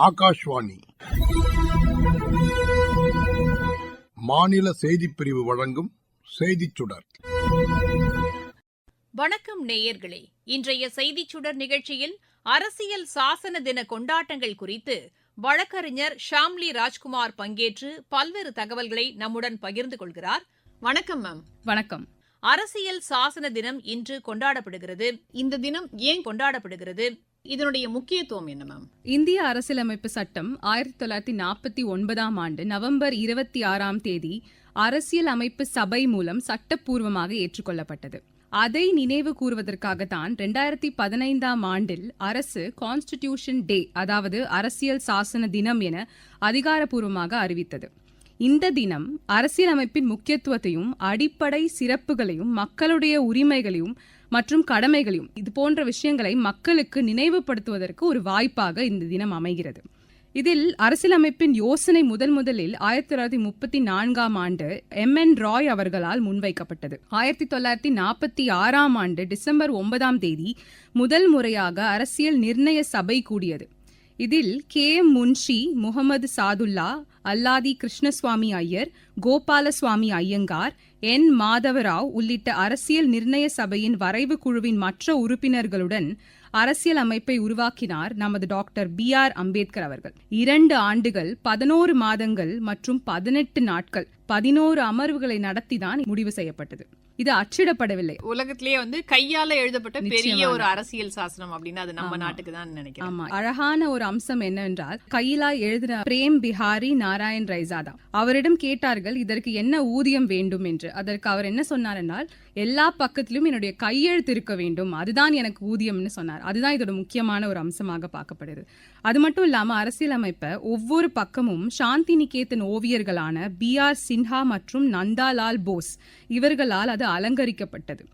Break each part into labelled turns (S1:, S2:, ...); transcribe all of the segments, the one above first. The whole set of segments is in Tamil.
S1: ஆகாஷ்வாணி. மாநில செய்திப் பிரிவு வழங்கும் செய்திச் சுடர்.
S2: வணக்கம் நேயர்களே. இன்றைய செய்திச் சுடர் நிகழ்ச்சியில் அரசியல் சாசன தின கொண்டாட்டங்கள் குறித்து வழக்கறிஞர் ஷாம்லி ராஜ்குமார் பங்கேற்று பல்வேறு தகவல்களை நம்முடன் பகிர்ந்து கொள்கிறார். வணக்கம் மேம்.
S3: வணக்கம்.
S2: அரசியல் சாசன தினம் இன்று கொண்டாடப்படுகிறது. இந்த தினம் ஏன் கொண்டாடப்படுகிறது? இதனுடைய முக்கியத்துவம் என்ன மேம்?
S3: இந்திய அரசியலமைப்பு சட்டம் ஆயிரத்தி தொள்ளாயிரத்தி நாற்பத்தி ஒன்பதாம் ஆண்டு நவம்பர் இருபத்தி ஆறாம் தேதி அரசியல் அமைப்பு சபை மூலம் சட்டப்பூர்வமாக ஏற்றுக்கொள்ளப்பட்டது. அதை நினைவு கூறுவதற்காகத்தான் ரெண்டாயிரத்தி பதினைந்தாம் ஆண்டில் அரசு கான்ஸ்டிடியூஷன் டே அதாவது அரசியல் சாசன தினம் என அதிகாரப்பூர்வமாக அறிவித்தது. இந்த தினம் அரசியலமைப்பின் முக்கியத்துவத்தையும் அடிப்படை சிறப்புகளையும் மக்களுடைய உரிமைகளையும் மற்றும் கடமைகளையும் இது போன்ற விஷயங்களை மக்களுக்கு நினைவுபடுத்துவதற்கு ஒரு வாய்ப்பாக இந்த தினம் அமைகிறது. இதில் அரசியலமைப்பின் யோசனை முதல் முதலில் ஆயிரத்தி தொள்ளாயிரத்தி முப்பத்தி நான்காம் ஆண்டு எம். என். ராய் அவர்களால் முன்வைக்கப்பட்டது. ஆயிரத்தி தொள்ளாயிரத்தி நாற்பத்தி ஆறாம் ஆண்டு டிசம்பர் ஒன்பதாம் தேதி முதல் முறையாக அரசியல் நிர்ணய சபை கூடியது. இதில் K. M Munshi Muhammad Saadulla Alladi Krishnaswami Iyer Gopalaswami Ayyangar N. Madhava Rao உள்ளிட்ட அரசியல் நிர்ணய சபையின் வரைவு குழுவின் மற்ற உறுப்பினர்களுடன் அரசியல் அமைப்பை உருவாக்கினார் நமது டாக்டர் பி. ஆர். அம்பேத்கர் அவர்கள். இரண்டு ஆண்டுகள் பதினோரு மாதங்கள் மற்றும் பதினெட்டு நாட்கள் பதினோரு அமர்வுகளை நடத்திதான் முடிவு செய்யப்பட்டது. இது அச்சிடப்படவில்லை.
S2: உலகத்திலேயே வந்து கையால எழுதப்பட்ட பெரிய. ஒரு அரசியல் சாசனம் அப்படின்னா அது நம்ம. நாட்டுக்கு தான் நினைக்கிறேன்.
S3: ஆமா. அழகான ஒரு அம்சம் என்னவென்றால் கையிலா எழுதின பிரேம் பிஹாரி நாராயண் ரைசாதா. அவரிடம் கேட்டார்கள் இதற்கு என்ன ஊதியம் வேண்டும் என்று. அதற்கு அவர் என்ன சொன்னார் என்றால் எல்லா பக்கத்திலும் என்னுடைய கையெழுத்து இருக்க வேண்டும். அதுதான் எனக்கு ஊதியம்னு சொன்னார். அதுதான் இதோட முக்கியமான ஒரு அம்சமாக பார்க்கப்படுது அது மட்டும் இல்லாம அரசியலமைப்பை ஒவ்வொரு பக்கமும் சாந்தி நிகேதன் ஓவியர்களான பி ஆர் சின்ஹா மற்றும் நந்தாலால் போஸ் இவர்களால் அது அலங்கரிக்கப்பட்டது.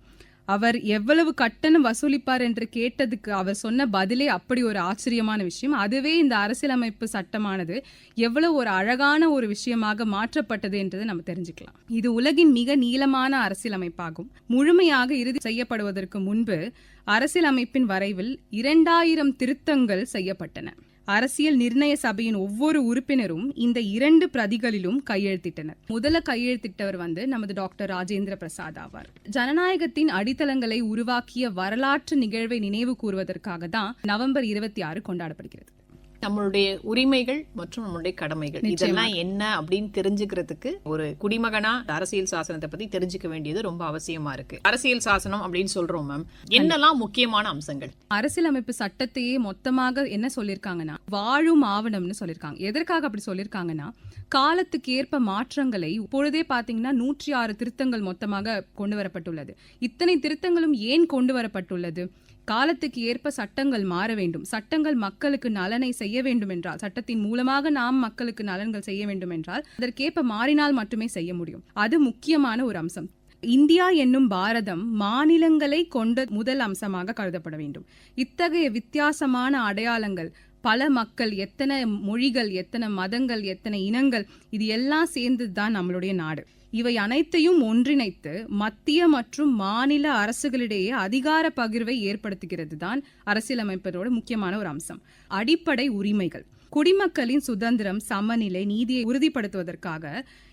S3: அவர் எவ்வளவு கட்டணம் வசூலிப்பார் என்று கேட்டதுக்கு அவர் சொன்ன பதிலே அப்படி ஒரு ஆச்சரியமான விஷயம். அதுவே இந்த அரசியலமைப்பு சட்டமானது எவ்வளவு ஒரு அழகான ஒரு விஷயமாக மாற்றப்பட்டது என்றதை நம்ம தெரிஞ்சுக்கலாம். இது உலகின் மிக நீளமான அரசியலமைப்பாகும். முழுமையாக இறுதி செய்யப்படுவதற்கு முன்பு அரசியலமைப்பின் வரைவில் இரண்டாயிரம் திருத்தங்கள் செய்யப்பட்டன. அரசியல் நிர்ணய சபையின் ஒவ்வொரு உறுப்பினரும் இந்த இரண்டு பிரதிகளிலும் கையெழுத்திட்டனர். முதல்ல கையெழுத்திட்டவர் வந்து நமது டாக்டர் ராஜேந்திர பிரசாத் ஆவார். ஜனநாயகத்தின் அடித்தளங்களை உருவாக்கிய வரலாற்று நிகழ்வை நினைவு கூறுவதற்காக தான் நவம்பர் இருபத்தி ஆறு கொண்டாடப்படுகிறது.
S2: நம்மளுடைய உரிமைகள் மற்றும் நம்மளுடைய கடமைகள். இதெல்லாம் என்ன அப்படின்னு தெரிஞ்சுக்கிறதுக்கு ஒரு குடிமகனா அரசியல் சாசனத்தை பத்தி தெரிஞ்சுக்க வேண்டியது ரொம்ப அவசியமா இருக்கு. அரசியல் சாசனம் அப்படின்னு சொல்றோம் மேம் என்னெல்லாம் முக்கியமான அம்சங்கள்?
S3: அரசியலமைப்பு சட்டத்தையே மொத்தமாக என்ன சொல்லியிருக்காங்கன்னா வாழும் ஆவணம்னு சொல்லியிருக்காங்க எதற்காக அப்படி சொல்லியிருக்காங்கன்னா காலத்துக்கு ஏற்ப மாற்றங்களை இப்பொழுதே பாத்தீங்கன்னா நூற்றி ஆறு திருத்தங்கள் மொத்தமாக கொண்டு வரப்பட்டுள்ளது. இத்தனை திருத்தங்களும் ஏன் கொண்டு வரப்பட்டுள்ளது? காலத்துக்கு ஏற்ப சட்டங்கள் மாற வேண்டும். சட்டங்கள் மக்களுக்கு நலனை செய்ய வேண்டும் என்றால் சட்டத்தின் மூலமாக நாம் மக்களுக்கு நலன்கள் செய்ய வேண்டும் என்றால் அதற்கேற்ப மாறினால் மட்டுமே செய்ய முடியும். அது முக்கியமான ஒரு அம்சம். இந்தியா என்னும் பாரதம் மாநிலங்களை கொண்ட முதல் அம்சமாக கருதப்பட வேண்டும். இத்தகைய வித்தியாசமான அடையாளங்கள் பல மக்கள் எத்தனை மொழிகள் எத்தனை மதங்கள் எத்தனை இனங்கள் இது எல்லாம் சேர்ந்தது தான் நம்மளுடைய நாடு. இவை அனைத்தையும் ஒன்றிணைத்து மத்திய மற்றும் மாநில அரசுகளிடையே அதிகார பகிர்வை ஏற்படுத்துகிறது தான் அரசியலமைப்பதோட முக்கியமான ஒரு அம்சம். அடிப்படை உரிமைகள். குடிமக்களின் சுதந்திரம் சமநிலை நீதியை உறுதிப்படுத்துவதற்காக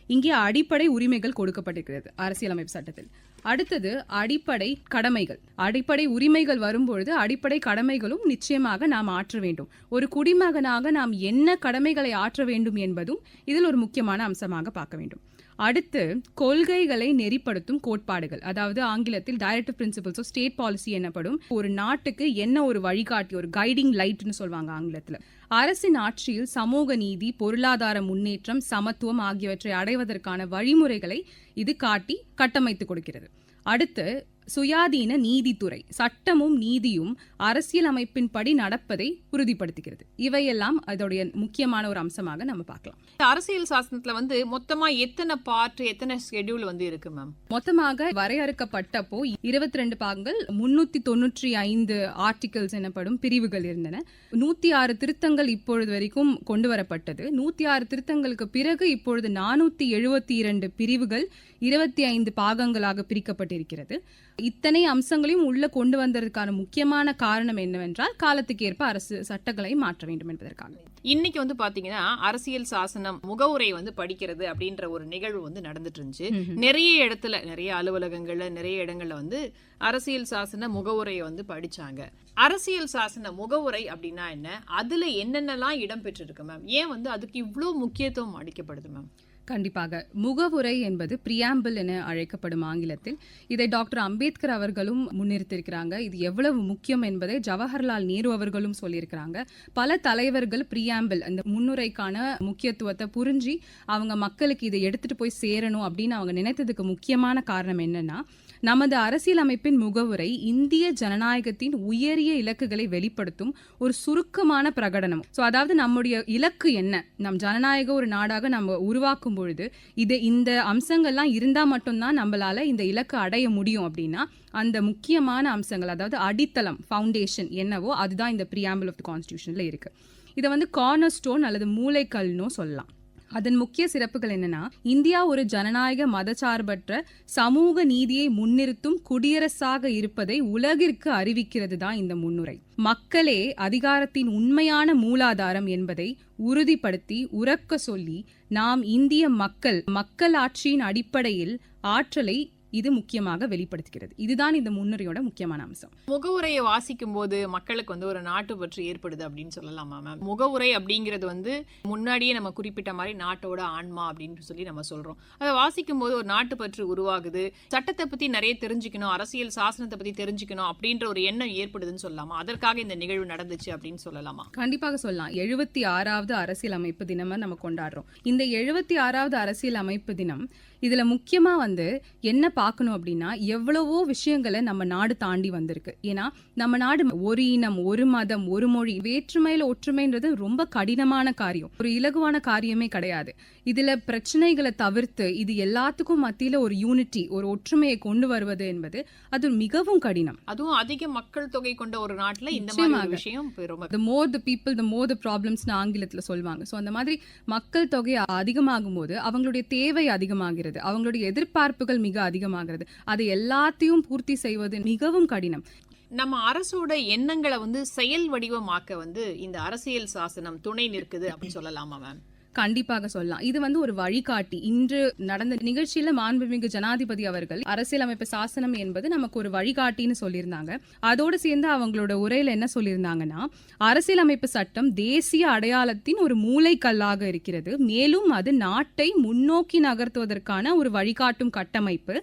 S3: இங்கே அடிப்படை உரிமைகள் கொடுக்கப்பட்டிருக்கிறது அரசியலமைப்பு சட்டத்தில். அடுத்தது அடிப்படை கடமைகள். அடிப்படை உரிமைகள் வரும்பொழுது அடிப்படை கடமைகளும் நிச்சயமாக நாம் ஆற்ற வேண்டும். ஒரு குடிமகனாக நாம் என்ன கடமைகளை ஆற்ற வேண்டும் என்பதும் இதில் ஒரு முக்கியமான அம்சமாக பார்க்க வேண்டும். அடுத்து கொள்கைகளை நெறிப்படுத்தும் கோட்பாடுகள். அதாவது ஆங்கிலத்தில் directive principles of state policy எனப்படும் ஒரு நாட்டுக்கு என்ன ஒரு வழிகாட்டி ஒரு கைடிங் லைட்னு சொல்லுவாங்க ஆங்கிலத்தில். அரசின் ஆட்சியில் சமூக நீதி பொருளாதார முன்னேற்றம் சமத்துவம் ஆகியவற்றை அடைவதற்கான வழிமுறைகளை இது காட்டி கட்டமைத்து கொடுக்கிறது. அடுத்து சுயாதீன நீதித்துறை சட்டமும் நீதியும் அரசியல் அமைப்பின்படி நடப்பதை உறுதிப்படுத்துகிறது. இவையெல்லாம் அதோடைய முக்கியமான ஒரு அம்சமாக நம்ம பார்க்கலாம்.
S2: அரசியல் சாசனத்துல வந்து மொத்தமா எத்தனை பார்ட் எத்தனை ஸ்கெடியூல் வந்து இருக்கு மேம்
S3: மொத்தமாக வரையறுக்கப்பட்டப்போ இருபத்தி ரெண்டு பாகங்கள் முன்னூத்தி தொண்ணூற்றி ஐந்து ஆர்டிகல்ஸ் எனப்படும் பிரிவுகள் இருந்தன. நூத்தி ஆறு திருத்தங்கள் இப்பொழுது வரைக்கும் கொண்டு வரப்பட்டது. நூத்தி ஆறு திருத்தங்களுக்கு பிறகு இப்பொழுது நானூத்தி எழுபத்தி இரண்டு பிரிவுகள் இருபத்தி ஐந்து பாகங்களாக பிரிக்கப்பட்டிருக்கிறது. இத்தனை அம்சங்களையும் உள்ள கொண்டு வந்ததற்கான முக்கியமான காரணம் என்னவென்றால் காலத்துக்கு ஏற்ப அரசு சட்டங்களை மாற்ற வேண்டும் என்பதற்காக.
S2: இன்னைக்கு வந்து பாத்தீங்கன்னா அரசியல் சாசனம் முகவுரை வந்து படிக்கிறது அப்படின்ற ஒரு நிகழ்வு வந்து நடந்துட்டு இருந்துச்சு. நிறைய இடத்துல நிறைய அலுவலகங்கள்ல நிறைய இடங்கள்ல வந்து அரசியல் சாசன முகவுரையை வந்து படிச்சாங்க. அரசியல் சாசன முகவுரை அப்படின்னா என்ன? அதுல என்னென்னலாம் இடம் பெற்றிருக்கு மேம் ஏன் வந்து அதுக்கு இவ்ளோ முக்கியத்துவம் அளிக்கப்படுது மேம்
S3: கண்டிப்பாக. முகவுரை என்பது பிரியாம்பிள் என அழைக்கப்படும் ஆங்கிலத்தில். இதை டாக்டர் அம்பேத்கர் அவர்களும் முன்னிறுத்திருக்கிறாங்க இது எவ்வளவு முக்கியம் என்பதை ஜவஹர்லால் நேரு அவர்களும் சொல்லியிருக்கிறாங்க. பல தலைவர்கள் பிரியாம்பிள் அந்த முன்னுரைக்கான முக்கியத்துவத்தை புரிஞ்சு அவங்க மக்களுக்கு இதை எடுத்துட்டு போய் சேரணும் அப்படின்னு அவங்க நினைத்ததுக்கு முக்கியமான காரணம் என்னன்னா நமது அரசியலமைப்பின் முகவுரை இந்திய ஜனநாயகத்தின் உயரிய இலக்குகளை வெளிப்படுத்தும் ஒரு சுருக்கமான பிரகடனம். ஸோ அதாவது நம்முடைய இலக்கு என்ன? நம் ஜனநாயக ஒரு நாடாக நம்ம உருவாக்கும் பொழுது இது இந்த அம்சங்கள்லாம் இருந்தால் மட்டும்தான் நம்மளால இந்த இலக்கு அடைய முடியும் அப்படின்னா அந்த முக்கியமான அம்சங்கள் அதாவது அடித்தளம் ஃபவுண்டேஷன் என்னவோ அதுதான் இந்த ப்ரியாம்பிள் ஆஃப் த கான்ஸ்டியூஷனில் இருக்குது இதை வந்து கார்னர் ஸ்டோன் அல்லது மூளைக்கல்னோ சொல்லலாம். அதன் முக்கிய சிறப்புகள் என்னன்னா இந்தியா ஒரு ஜனநாயக மதச்சார்பற்ற சமூக நீதியை முன்னிறுத்தும் குடியரசாக இருப்பதை உலகிற்கு அறிவிக்கிறது தான் இந்த முன்னுரை. மக்களே அதிகாரத்தின் உண்மையான மூலாதாரம் என்பதை உறுதிப்படுத்தி உறக்க சொல்லி நாம் இந்திய மக்கள் மக்களாட்சியின் அடிப்படையில் ஆற்றலை இது முக்கியமாக வெளிப்படுத்துகிறது. இதுதான் இந்த முன்னுரையோட முக்கியமான அம்சம்.
S2: முகவுரையை வாசிக்கும் போது மக்களுக்கு வந்து ஒரு நாட்டு பற்று ஏற்படுது அப்படின்னு சொல்லலாமா மேம் முகவுரை அப்படிங்கிறது வந்து முன்னாடியே நம்ம குறிப்பிட்ட மாதிரி நாட்டோட ஆன்மா அப்படின்னு சொல்லி நம்ம சொல்றோம். அதை வாசிக்கும் போது ஒரு நாட்டு பற்று உருவாகுது. சட்டத்தை பத்தி நிறைய தெரிஞ்சுக்கணும் அரசியல் சாசனத்தை பத்தி தெரிஞ்சுக்கணும் அப்படின்ற ஒரு எண்ணம் ஏற்படுதுன்னு சொல்லலாமா? அதற்காக இந்த நிகழ்வு நடந்துச்சு அப்படின்னு சொல்லலாமா?
S3: கண்டிப்பாக சொல்லலாம். எழுபத்தி ஆறாவது அரசியல் அமைப்பு தினமா நம்ம கொண்டாடுறோம். இந்த எழுபத்தி ஆறாவது அரசியல் அமைப்பு தினம் இதுல முக்கியமா வந்து என்ன பார்க்கணும் அப்படின்னா எவ்வளவோ விஷயங்களை நம்ம நாடு தாண்டி வந்திருக்கு. ஏன்னா நம்ம நாடு ஒரு இனம் ஒரு மதம் ஒரு மொழி வேற்றுமையில ஒற்றுமைன்றது ரொம்ப கடினமான காரியம். ஒரு இலகுவான காரியமே கிடையாது. இதுல பிரச்சனைகளை தவிர்த்து இது எல்லாத்துக்கும் மத்தியில ஒரு யூனிட்டி ஒரு ஒற்றுமையை கொண்டு வருவது என்பது அது மிகவும் கடினம்.
S2: அதுவும் அதிக மக்கள் தொகை கொண்ட ஒரு நாட்டுல இந்த. விஷயம்
S3: the more the people the more the problemsனு ஆங்கிலத்துல சொல்லுவாங்க. ஸோ அந்த மாதிரி மக்கள் தொகை அதிகமாகும் போது அவங்களுடைய தேவை அதிகமாகிறது. அவங்களுடைய எதிர்பார்ப்புகள் மிக அதிகமாகிறது. அதை எல்லாத்தையும் பூர்த்தி செய்வது மிகவும் கடினம்.
S2: நம்ம அரசோட எண்ணங்களை வந்து செயல் வடிவமாக்க வந்து இந்த அரசியல் சாசனம் துணை நிற்குது அப்படின்னு சொல்லலாமா மேம்
S3: கண்டிப்பாக சொல்லலாம். இது வந்து ஒரு வழிகாட்டி. இன்று நடந்த நிகழ்ச்சியில மாண்புமிகு ஜனாதிபதி அவர்கள் அரசியலமைப்பு சாசனம் என்பது நமக்கு ஒரு வழிகாட்டின்னு சொல்லியிருந்தாங்க. அதோடு சேர்ந்து அவங்களோட உரையில என்ன சொல்லியிருந்தாங்கன்னா அரசியலமைப்பு சட்டம் தேசிய அடையாளத்தின் ஒரு மூளைக்கல்லாக இருக்கிறது. மேலும் அது நாட்டை முன்னோக்கி நகர்த்துவதற்கான ஒரு வழிகாட்டும் கட்டமைப்பு.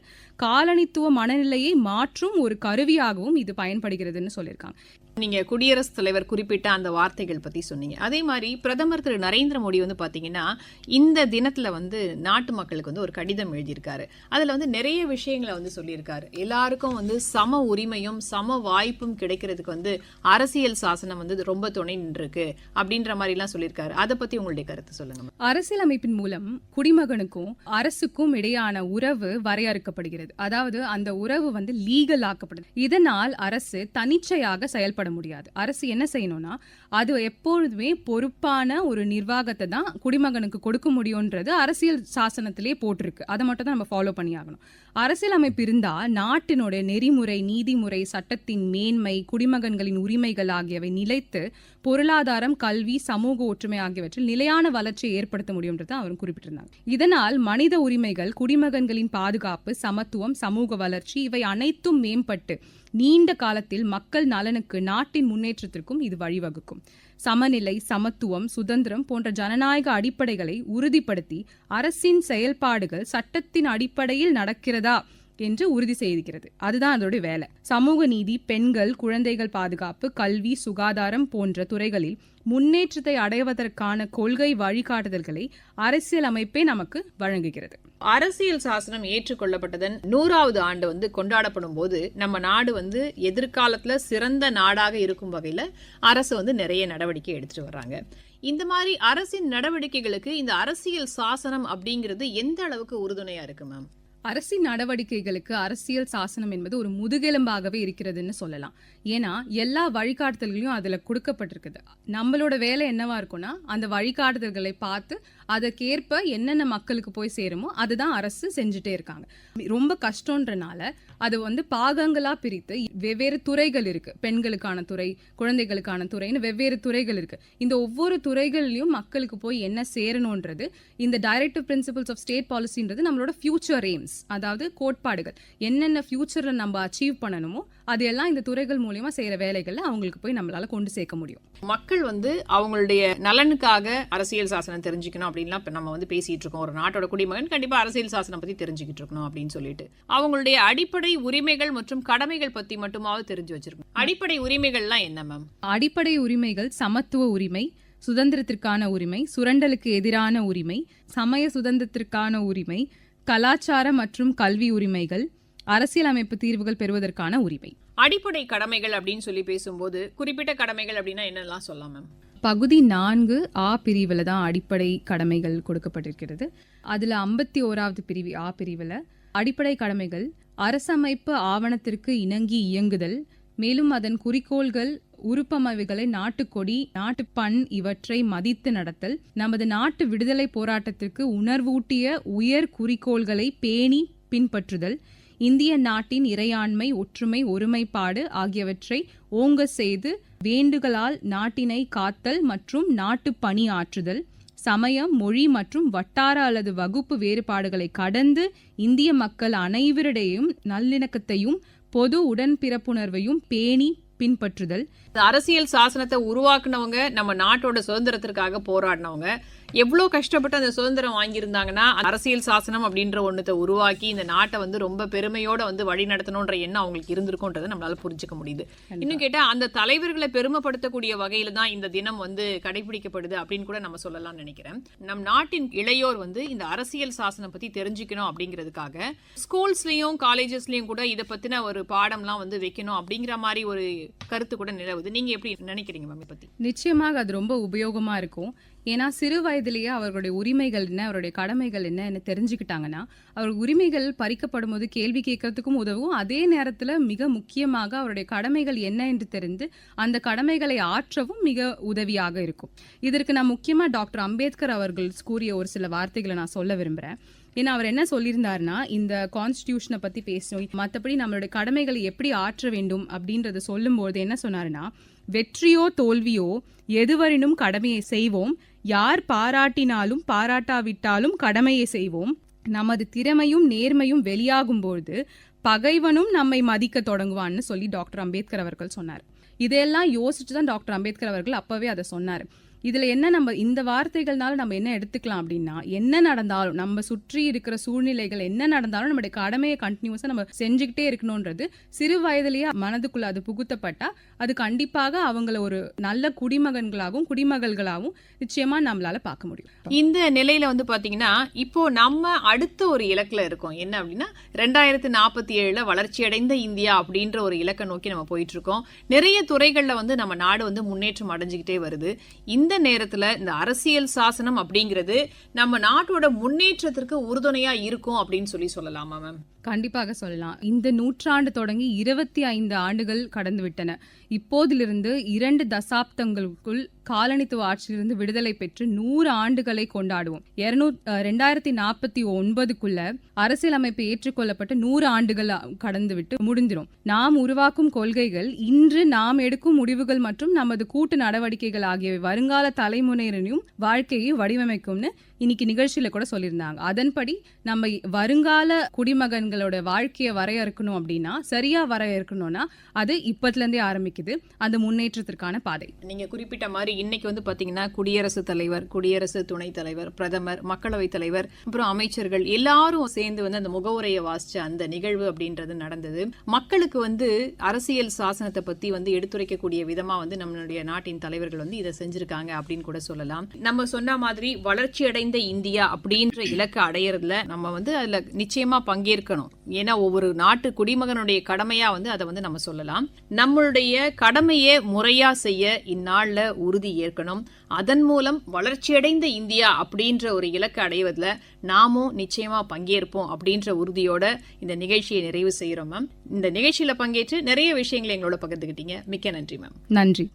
S3: காலனித்துவ மனநிலையை மாற்றும் ஒரு கருவியாகவும் இது பயன்படுகிறதுன்னு சொல்லியிருக்காங்க.
S2: நீங்க குடியரசுத் தலைவர் குறிப்பிட்ட அந்த வார்த்தைகள் பத்தி சொன்னீங்க. அதே மாதிரி பிரதமர் திரு நரேந்திர மோடி வந்து பாத்தீங்கன்னா இந்த தினத்துல வந்து நாட்டு மக்களுக்கு வந்து ஒரு கடிதம் எழுதியிருக்காரு. அதுல வந்து நிறைய விஷயங்களை வந்து சொல்லியிருக்காரு. எல்லாருக்கும் வந்து சம உரிமையும் சம வாய்ப்பும் கிடைக்கிறதுக்கு வந்து அரசியல் சாசனம் வந்து ரொம்ப துணை நின்றுருக்கு அப்படின்ற மாதிரி எல்லாம் சொல்லியிருக்காரு. அதை பத்தி உங்களுடைய கருத்து சொல்லுங்க அரசியல்
S3: அரசியலமைப்பின் மூலம் குடிமகனுக்கும் அரசுக்கும் இடையான உறவு வரையறுக்கப்படுகிறது. அதாவது அந்த உறவு வந்து லீகல் ஆக்கப்படுது. இதனால் அரசு தனிச்சையாக செயல்பட முடியாது. அரசு என்ன செய்யணும்னா அது எப்பொழுதுமே பொறுப்பான ஒரு நிர்வாகத்தை தான் குடிமகனுக்கு கொடுக்க முடியும்ன்றது அரசியல் சாசனத்திலே போட்டிருக்கு. அதை மட்டும் தான் நம்ம ஃபாலோ பண்ணி ஆகணும் அரசியலமைப்பு இருந்தால் நாட்டினுடைய நெறிமுறை நீதிமுறை சட்டத்தின் மேன்மை குடிமகன்களின் உரிமைகள் ஆகியவை நிலைத்து பொருளாதாரம் கல்வி சமூக ஒற்றுமை ஆகியவற்றில் நிலையான வளர்ச்சியை ஏற்படுத்த முடியும்ன்றதை அவர் குறிப்பிட்டிருந்தாங்க. இதனால் மனித உரிமைகள் குடிமகன்களின் பாதுகாப்பு சமத்துவம் சமூக வளர்ச்சி இவை அனைத்தும் மேம்பட்டு நீண்ட காலத்தில் மக்கள் நலனுக்கு நாட்டின் முன்னேற்றத்திற்கும் இது வழிவகுக்கும். சமநிலை சமத்துவம் சுதந்திரம் போன்ற ஜனநாயக அடிப்படைகளை உறுதிப்படுத்தி அரசின் செயல்பாடுகள் சட்டத்தின் அடிப்படையில் நடக்கிறதா என்று உறுதி செய்திருக்கிறது. அதுதான் அதோட வேலை. சமூக நீதி பெண்கள் குழந்தைகள் பாதுகாப்பு கல்வி சுகாதாரம் போன்ற துறைகளில் முன்னேற்றத்தை அடைவதற்கான கொள்கை வழிகாட்டுதல்களை அரசியல் அமைப்பே நமக்கு வழங்குகிறது.
S2: அரசியல் சாசனம் ஏற்றுக்கொள்ளப்பட்டதன் நூறாவது ஆண்டு வந்து கொண்டாடப்படும் போது நம்ம நாடு வந்து எதிர்காலத்துல சிறந்த நாடாக இருக்கும் வகையில அரசு வந்து நிறைய நடவடிக்கை எடுத்துட்டு வர்றாங்க. இந்த மாதிரி அரசின் நடவடிக்கைகளுக்கு இந்த அரசியல் சாசனம் அப்படிங்கிறது எந்த அளவுக்கு உறுதுணையா இருக்கு மேம்?
S3: அரசின் நடவடிக்கைகளுக்கு அரசியல் சாசனம் என்பது ஒரு முதுகெலும்பாகவே இருக்கிறதுன்னு சொல்லலாம். ஏன்னா எல்லா வழிகாட்டுதல்களையும் அதுல கொடுக்கப்பட்டிருக்குது. நம்மளோட வேலை என்னவா இருக்கும்னா அந்த வழிகாட்டுதல்களை பார்த்து அதற்கேற்ப என்னென்ன மக்களுக்கு போய் சேருமோ அதுதான் அரசு செஞ்சுட்டே இருக்காங்க. ரொம்ப கஷ்டன்றனால அது வந்து பாகங்களாக பிரித்து வெவ்வேறு துறைகள் இருக்கு. பெண்களுக்கான துறை குழந்தைகளுக்கான துறைன்னு வெவ்வேறு துறைகள் இருக்கு. இந்த ஒவ்வொரு துறைகள்லையும் மக்களுக்கு போய் என்ன சேரணுன்றது இந்த டைரக்டிவ் பிரின்சிபல்ஸ் ஆஃப் ஸ்டேட் பாலிசின்றது நம்மளோட ஃபியூச்சர் எய்ம்ஸ் அதாவது கோட்பாடுகள் என்னென்ன ஃபியூச்சர்ல நம்ம அச்சீவ் பண்ணணுமோ அது எல்லாம் இந்த துறைகள் மூலியமா செய்யற வேலைகள்ல அவங்களுக்கு போய் நம்மளால கொண்டு சேர்க்க முடியும்.
S2: மக்கள் வந்து அவங்களுடைய நலனுக்காக அரசியல் சாசனம் தெரிஞ்சுக்கணும் அப்படின்லாம் இப்ப நம்ம வந்து பேசிட்டு இருக்கோம். ஒரு நாட்டோட குடிமகன் கண்டிப்பா அரசியல் சாசனம் பத்தி தெரிஞ்சுக்கிட்டு இருக்கணும் அப்படின்னு சொல்லிட்டு. அவங்களுடைய அடிப்படை உரிமைகள் மற்றும் கடமைகள் பத்தி மட்டுமாவது தெரிஞ்சு வச்சிருக்கணும். அடிப்படை உரிமைகள்லாம் என்ன மேம்
S3: அடிப்படை உரிமைகள் சமத்துவ உரிமை சுதந்திரத்திற்கான உரிமை சுரண்டலுக்கு எதிரான உரிமை சமய சுதந்திரத்திற்கான உரிமை கலாச்சார மற்றும் கல்வி உரிமைகள் அரசியலமைப்பு தீர்வுகள் பெறுவதற்கான உரிமை.
S2: அடிப்படை கடமைகள் அப்படின்னு சொல்லி பேசும்போது குறிப்பிட்ட கடமைகள் அப்படின்னா என்னெல்லாம் சொல்லலாம் மேம்?
S3: பகுதி நான்கு ஆ பிரிவில் தான் அடிப்படை கடமைகள் கொடுக்கப்பட்டிருக்கிறது. அதில் ஐம்பத்தி ஓராவது பிரிவு ஆ பிரிவில் அடிப்படை கடமைகள் அரசமைப்பு ஆவணத்திற்கு இணங்கி இயங்குதல் மேலும் அதன் குறிக்கோள்கள் உறுப்பமைவுகளை நாட்டுக்கொடி நாட்டுப்பண் இவற்றை மதித்து நடத்தல் நமது நாட்டு விடுதலை போராட்டத்திற்கு உணர்வூட்டிய உயர் குறிக்கோள்களை பேணி பின்பற்றுதல் இந்திய நாட்டின் இறையாண்மை ஒற்றுமை ஒருமைப்பாடு ஆகியவற்றை ஓங்க செய்து வேண்டுகளால் நாட்டினை காத்தல் மற்றும் நாட்டு பணி ஆற்றுதல் சமயம் மொழி மற்றும் வட்டார அல்லது வகுப்பு வேறுபாடுகளை கடந்து இந்திய மக்கள் அனைவரிடையும் நல்லிணக்கத்தையும் பொது உடன்பிறப்புணர்வையும் பேணி பின்பற்றுதல்.
S2: அரசியல் சாசனத்தை உருவாக்குனவங்க நம்ம நாட்டோட சுதந்திரத்திற்காக போராடினவங்க. எவ்வளோ கஷ்டப்பட்டு அந்த சுதந்திரம் வாங்கியிருந்தாங்கன்னா அரசியல் சாசனம் அப்படின்ற ஒன்றத்தை உருவாக்கி இந்த நாட்டை வந்து ரொம்ப பெருமையோட வந்து வழி நடத்தணுன்ற எண்ணம் அவங்களுக்கு இருந்திருக்கும்ன்றதை நம்மளால புரிஞ்சுக்க முடியுது. இன்னும் கேட்டா அந்த தலைவர்களை பெருமைப்படுத்தக்கூடிய வகையில தான் இந்த தினம் வந்து கடைபிடிக்கப்படுது அப்படின்னு கூட நம்ம சொல்லலாம்னு நினைக்கிறேன். நம் நாட்டின் இளையோர் வந்து இந்த அரசியல் சாசனம் பத்தி தெரிஞ்சுக்கணும் அப்படிங்கிறதுக்காக ஸ்கூல்ஸ்லயும் காலேஜஸ்லயும் கூட இதை பத்தின ஒரு பாடம்லாம் வந்து வைக்கணும் அப்படிங்கிற மாதிரி ஒரு கருத்து கூட நிலவுது. நீங்க எப்படி நினைக்கிறீங்க மேம் பத்தி?
S3: நிச்சயமாக அது ரொம்ப உபயோகமா இருக்கும். ஏன்னா சிறு வயதிலேயே அவர்களுடைய உரிமைகள் என்ன அவருடைய கடமைகள் என்ன என்ன தெரிஞ்சுக்கிட்டாங்கன்னா அவர் உரிமைகள் பறிக்கப்படும் போது கேள்வி கேட்கறதுக்கும் உதவும். அதே நேரத்தில் மிக முக்கியமாக அவருடைய கடமைகள் என்ன என்று தெரிந்து அந்த கடமைகளை ஆற்றவும் மிக உதவியாக இருக்கும். இதற்கு நான் முக்கியமாக டாக்டர் அம்பேத்கர் அவர்கள் கூறிய ஒரு சில வார்த்தைகளை நான் சொல்ல விரும்புகிறேன் ஏன்னா அவர் என்ன சொல்லியிருந்தாருன்னா இந்த கான்ஸ்டிடியூஷனை பற்றி பேசணும் மற்றபடி நம்மளுடைய கடமைகளை எப்படி ஆற்ற வேண்டும் அப்படின்றத சொல்லும்போது என்ன சொன்னாருன்னா வெற்றியோ தோல்வியோ எதுவரினும் கடமையை செய்வோம். யார் பாராட்டினாலும் பாராட்டாவிட்டாலும் கடமையை செய்வோம். நமது திறமையும் நேர்மையும் வெளியாகும்போது பகைவனும் நம்மை மதிக்க தொடங்குவான்னு சொல்லி டாக்டர் அம்பேத்கர் அவர்கள் சொன்னார். இதையெல்லாம் யோசிச்சு தான் டாக்டர் அம்பேத்கர் அவர்கள் அப்பவே அதை சொன்னார். இதில் என்ன நம்ம இந்த வார்த்தைகள்னால நம்ம என்ன எடுத்துக்கலாம் அப்படின்னா என்ன நடந்தாலும் நம்ம சுற்றி இருக்கிற சூழ்நிலைகள் என்ன நடந்தாலும் நம்மளுடைய கடமையை கண்டினியூஸாக நம்ம செஞ்சுக்கிட்டே இருக்கணுன்றது சிறு வயதிலேயே மனதுக்குள்ள அது புகுத்தப்பட்டா அது கண்டிப்பாக அவங்கள ஒரு நல்ல குடிமகன்களாகவும் குடிமகள்களாகவும் நிச்சயமா நம்மளால பார்க்க முடியும்.
S2: இந்த நிலையில வந்து பாத்தீங்கன்னா இப்போ நம்ம அடுத்த ஒரு இலக்குல இருக்கோம். என்ன அப்படின்னா ரெண்டாயிரத்து நாற்பத்தி ஏழுல வளர்ச்சி அடைந்த இந்தியா அப்படின்ற ஒரு இலக்கை நோக்கி நம்ம போயிட்டு இருக்கோம். நிறைய துறைகள்ல வந்து நம்ம நாடு வந்து முன்னேற்றம் அடைஞ்சுக்கிட்டே வருது. இந்த நேரத்துல இந்த அரசியல் சாசனம் அப்படிங்கிறது நம்ம நாட்டோட முன்னேற்றத்திற்கு உறுதுணையா இருக்கும் அப்படின்னு சொல்லி சொல்லலாமா மேம்
S3: கண்டிப்பாக சொல்லலாம். இந்த நூற்றாண்டு தொடங்கி இருபத்தி ஐந்து ஆண்டுகள் கடந்து விட்டன. இப்போதிலிருந்து இரண்டு தசாப்தங்களுக்குள் காலனித்துவ ஆட்சியிலிருந்து விடுதலை பெற்று நூறு ஆண்டுகளை கொண்டாடுவோம். இருநூ ரெண்டாயிரத்தி நாற்பத்தி ஒன்பதுக்குள்ள அரசியலமைப்பு ஏற்றுக்கொள்ளப்பட்ட நூறு ஆண்டுகள் கடந்து விட்டு முடிந்திரும். நாம் உருவாக்கும் கொள்கைகள் இன்று நாம் எடுக்கும் முடிவுகள் மற்றும் நமது கூட்டு நடவடிக்கைகள் ஆகியவை வருங்கால தலைமுறையினரையும் வாழ்க்கையை வடிவமைக்கும்னு இன்னைக்கு நிகழ்ச்சியில கூட சொல்லியிருந்தாங்க. அதன்படி நம்ம வருங்கால குடிமகன்களோட வாழ்க்கையை வரையறுக்கணும் அப்படின்னா சரியா வரையறுக்கணும்னா அது இப்பத்துல இருந்தே ஆரம்பிக்குது. அந்த முன்னேற்றத்திற்கான பாதை.
S2: நீங்க குறிப்பிட்ட மாதிரி இன்னைக்கு வந்து பாத்தீங்கன்னா குடியரசு தலைவர் குடியரசு துணைத் தலைவர் பிரதமர் மக்களவைத் தலைவர் அப்புறம் அமைச்சர்கள் எல்லாரும் சேர்ந்து வந்து அந்த முகவுரையை வாசிச்ச அந்த நிகழ்வு அப்படின்றது நடந்தது. மக்களுக்கு வந்து அரசியல் சாசனத்தை பத்தி வந்து எடுத்துரைக்கக்கூடிய விதமா வந்து நம்மளுடைய நாட்டின் தலைவர்கள் வந்து இதை செஞ்சிருக்காங்க அப்படின்னு கூட சொல்லலாம். நம்ம சொன்ன மாதிரி வளர்ச்சி அடைந்த வளர்ச்சியடைந்த இந்தியா அப்படின்ற இலக்கை அடையிறதுல நம்ம வந்து அதுல நிச்சயமா பங்கேற்கணும். ஏன்னா ஒவ்வொரு நாட்டு குடிமகனுடைய கடமையா வந்து அதை வந்து நம்ம சொல்லலாம். நம்மளுடைய கடமையை முறையா செய்ய இந்நாள்ல உறுதி ஏற்கணும். அதன் மூலம் வளர்ச்சியடைந்த இந்தியா அப்படின்ற ஒரு இலக்கை அடைவதில் நாமும் நிச்சயமா பங்கேற்போம் அப்படின்ற உறுதியோட இந்த நிகழ்ச்சியை நிறைவு செய்கிறோம் மேம். இந்த நிகழ்ச்சியில் பங்கேற்று நிறைய விஷயங்களை எங்களோட பகிர்ந்துக்கிட்டீங்க மிக்க நன்றி மேம்.
S3: நன்றி.